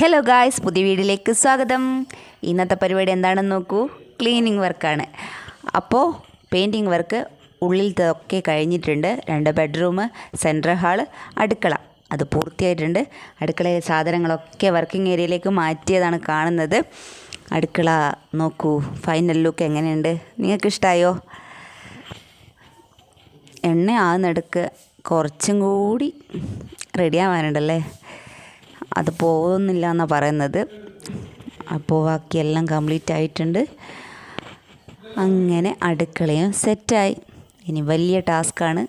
Hello guys പുതിയ വീഡിയോയിലേക്ക് സ്വാഗതം. ഇന്നത്തെ പരിപാടി എന്താണെന്ന് നോക്കൂ? ക്ലീനിങ് വർക്കാണ് അപ്പോൾ പെയിന്റിങ് വർക്ക് ഉള്ളിലത്തൊക്കെ കഴിഞ്ഞിട്ടുണ്ട്. രണ്ട് ബെഡ്റൂം സെൻട്രൽ ഹാൾ അടുക്കള. അത് പൂർത്തിയായിട്ടുണ്ട്. അടുക്കളയിലെ സാധനങ്ങളൊക്കെ വർക്കിംഗ് ഏരിയയിലേക്ക് മാറ്റിയതാണ് കാണുന്നത്. അടുക്കള നോക്കൂ ഫൈനൽ ലുക്ക് എങ്ങനെയുണ്ട്? നിങ്ങൾക്ക് ഇഷ്ടമായോ എണ്ണ ആകുന്നിടക്ക് കുറച്ചും കൂടി റെഡി ആവാനുണ്ടല്ലേ? അത് പോകുന്നില്ല എന്നാണ് പറയുന്നത്. അപ്പോൾ ബാക്കിയെല്ലാം കംപ്ലീറ്റ് ആയിട്ടുണ്ട്. അങ്ങനെ അടുക്കളയും സെറ്റായി. ഇനി വലിയ ടാസ്ക്കാണ്.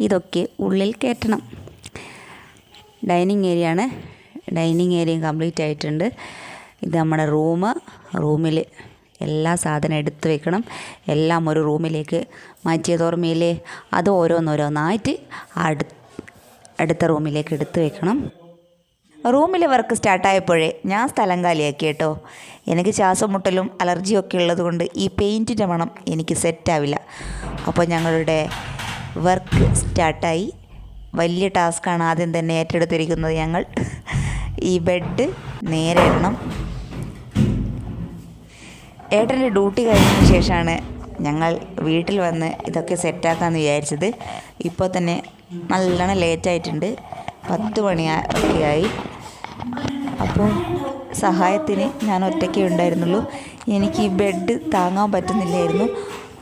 ഇതൊക്കെ ഉള്ളിൽ കയറ്റണം. ഡൈനിങ് ഏരിയ ആണ് ഡൈനിങ് ഏരിയ കംപ്ലീറ്റ് ആയിട്ടുണ്ട്. ഇത് നമ്മുടെ റൂം റൂമിൽ എല്ലാ സാധനം എടുത്ത് വെക്കണം. എല്ലാം ഒരു റൂമിലേക്ക് മാറ്റിയത് ഓർമ്മയില്ലേ? അത് ഓരോന്നോരോന്നായിട്ട് അടു അടുത്ത റൂമിലേക്ക് എടുത്തു വെക്കണം. റൂമിലെ വർക്ക് സ്റ്റാർട്ടായപ്പോഴേ ഞാൻ സ്ഥലം കാലിയാക്കി കേട്ടോ. എനിക്ക് ശ്വാസം മുട്ടലും അലർജിയും ഒക്കെ ഉള്ളതുകൊണ്ട് ഈ പെയിന്റിന്റെ മണം എനിക്ക് സെറ്റാവില്ല അപ്പോൾ ഞങ്ങളുടെ വർക്ക് സ്റ്റാർട്ടായി. വലിയ ടാസ്ക്കാണ് ആദ്യം തന്നെ ഏറ്റെടുത്തിരിക്കുന്നത് ഞങ്ങൾ. ഈ ബെഡ് നേരെ ഇടണം. ഏട്ടന്റെ ഡ്യൂട്ടി കഴിഞ്ഞതിന് ശേഷമാണ് ഞങ്ങൾ വീട്ടിൽ വന്ന് ഇതൊക്കെ സെറ്റാക്കാമെന്ന് വിചാരിച്ചത്. ഇപ്പോൾ തന്നെ നല്ലോണം ലേറ്റായിട്ടുണ്ട് പത്ത് മണി ആയി. അപ്പോൾ സഹായത്തിന് ഞാൻ ഒറ്റയ്ക്ക് ഉണ്ടായിരുന്നുള്ളൂ. എനിക്ക് ഈ ബെഡ് താങ്ങാൻ പറ്റുന്നില്ലായിരുന്നു.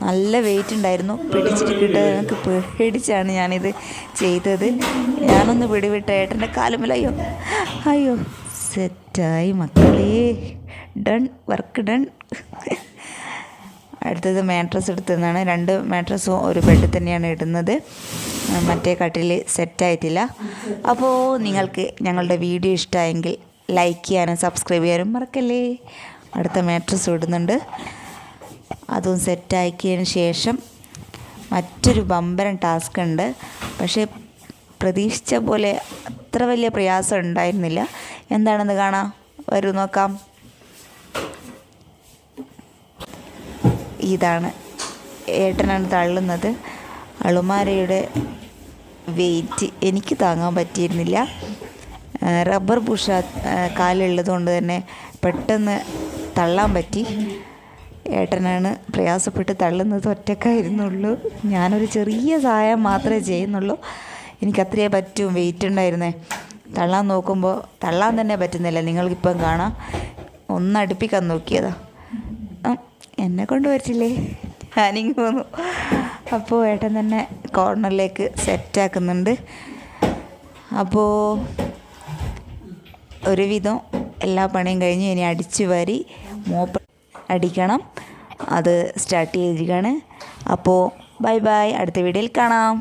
നല്ല വെയിറ്റ് ഉണ്ടായിരുന്നു. പിടിച്ചിട്ട് കിട്ടാൻ എനിക്ക് പേടിച്ചാണ് ഞാനിത് ചെയ്തത്. ഞാനൊന്ന് പിടിവിട്ട ഏട്ടന്റെ കാലമല്ല അയ്യോ അയ്യോ സെറ്റായി മക്കളേ. ഡൺ വർക്ക് ഡൺ അടുത്തത് മാട്രസ് എടുത്തതാണ്. രണ്ട് മാട്രസും ഒരു ബെഡ് തന്നെയാണ് ഇടുന്നത്. മറ്റേ കട്ടിൽ സെറ്റായിട്ടില്ല അപ്പോൾ നിങ്ങൾക്ക് ഞങ്ങളുടെ വീഡിയോ ഇഷ്ടമായെങ്കിൽ ലൈക്ക് ചെയ്യാനും സബ്സ്ക്രൈബ് ചെയ്യാനും മറക്കല്ലേ? അടുത്ത മാട്രസ് ഇടുന്നുണ്ട്. അതും സെറ്റാക്കിയതിന് ശേഷം മറ്റൊരു ബമ്പരൻ ടാസ്ക് ഉണ്ട്. പക്ഷേ പ്രതീക്ഷിച്ച പോലെ അത്ര വലിയ പ്രയാസം ഉണ്ടായിരുന്നില്ല. എന്താണെന്ന് കാണാം. വരൂ നോക്കാം. ഇതാണ് ഏട്ടനാണ് തള്ളുന്നത്. അളുമാരയുടെ വെയിറ്റ് എനിക്ക് താങ്ങാൻ പറ്റിയിരുന്നില്ല. റബ്ബർ ബുഷ കാലുള്ളത് കൊണ്ട് തന്നെ പെട്ടെന്ന് തള്ളാൻ പറ്റി. ഏട്ടനാണ് പ്രയാസപ്പെട്ട് തള്ളുന്നത് ഒറ്റക്കായിരുന്നുള്ളൂ. ഞാനൊരു ചെറിയ സഹായം മാത്രമേ ചെയ്യുന്നുള്ളൂ. എനിക്കത്രയേ പറ്റും വെയിറ്റ് ഉണ്ടായിരുന്നേ. തള്ളാൻ നോക്കുമ്പോൾ തള്ളാൻ തന്നെ പറ്റുന്നില്ല. നിങ്ങൾക്കിപ്പം കാണാം. ഒന്ന് അടുപ്പിക്കാൻ നോക്കിയതാ. എന്നെ കൊണ്ട് പറ്റില്ലേ ഞാനിങ്ങ് പോന്നു അപ്പോൾ ഏട്ടൻ തന്നെ കോർണറിലേക്ക് സെറ്റാക്കുന്നുണ്ട്. അപ്പോൾ ഒരുവിധം എല്ലാ പണിയും കഴിഞ്ഞ് ഇനി അടിച്ചു വാരി മോപ്പ് അടിക്കണം. അത് സ്റ്റാർട്ട് ചെയ്തിരിക്കുകയാണ് അപ്പോൾ ബൈ ബൈ അടുത്ത വീഡിയോയിൽ കാണാം.